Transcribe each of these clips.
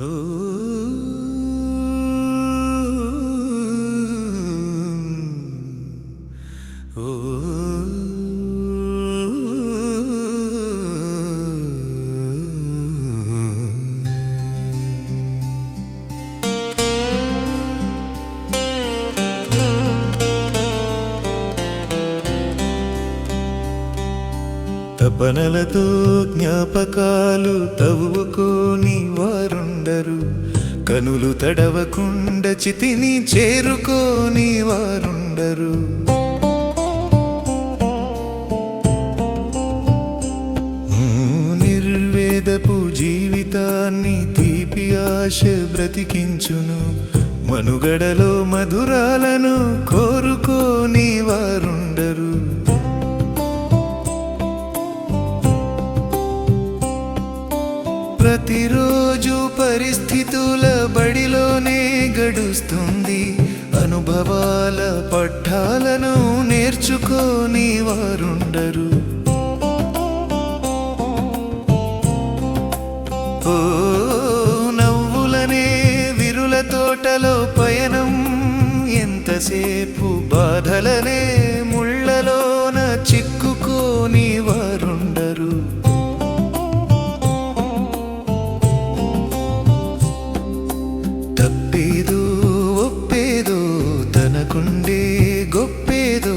Oh. తపనలతో జ్ఞాపకాలు తవ్వుకోని వారుండరు. కనులు తడవకుండ చితిని చేరుకోని వారుండరు. నిర్వేదపు జీవితాన్ని తీపి ఆశ బ్రతికించును. మనుగడలో మధురాలను కోరుకోని వారుండరు. ప్రతిరోజు పరిస్థితుల బడిలోనే గడుస్తుంది. అనుభవాల పట్టాలను నేర్చుకోని వారుండరు. ఓ నవ్వులనే విరుల తోటలో పయనం. ఎంతసేపు బాధలనే తప్పేదో ఒప్పేదో తనకుండే గొప్పేదో.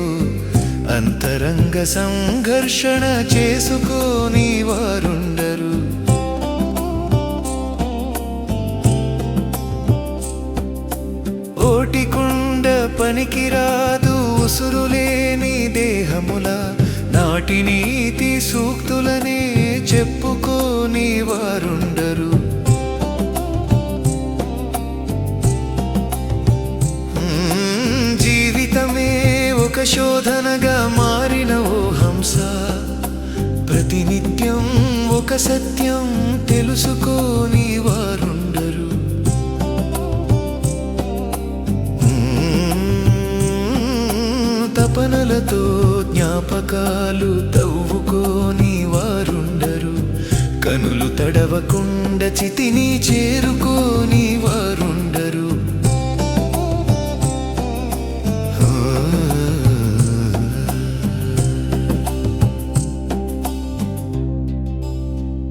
అంతరంగ సంఘర్షణ చేసుకోని వారుండరు. ఓటికుండ పనికిరాదు ఉసురులేని దేహముల నాటి నీతి సూక్తులనే చెప్పుకోని వారుండరు. శోధనగా మారిన ఓ హంస. ప్రతినిత్యం ఒక సత్యం తెలుసుకోని వారుండరు. తపనలతో జ్ఞాపకాలు తవ్వుకోని వారుండరు. కనులు తడవకుండా చితిని చేరుకోని వారు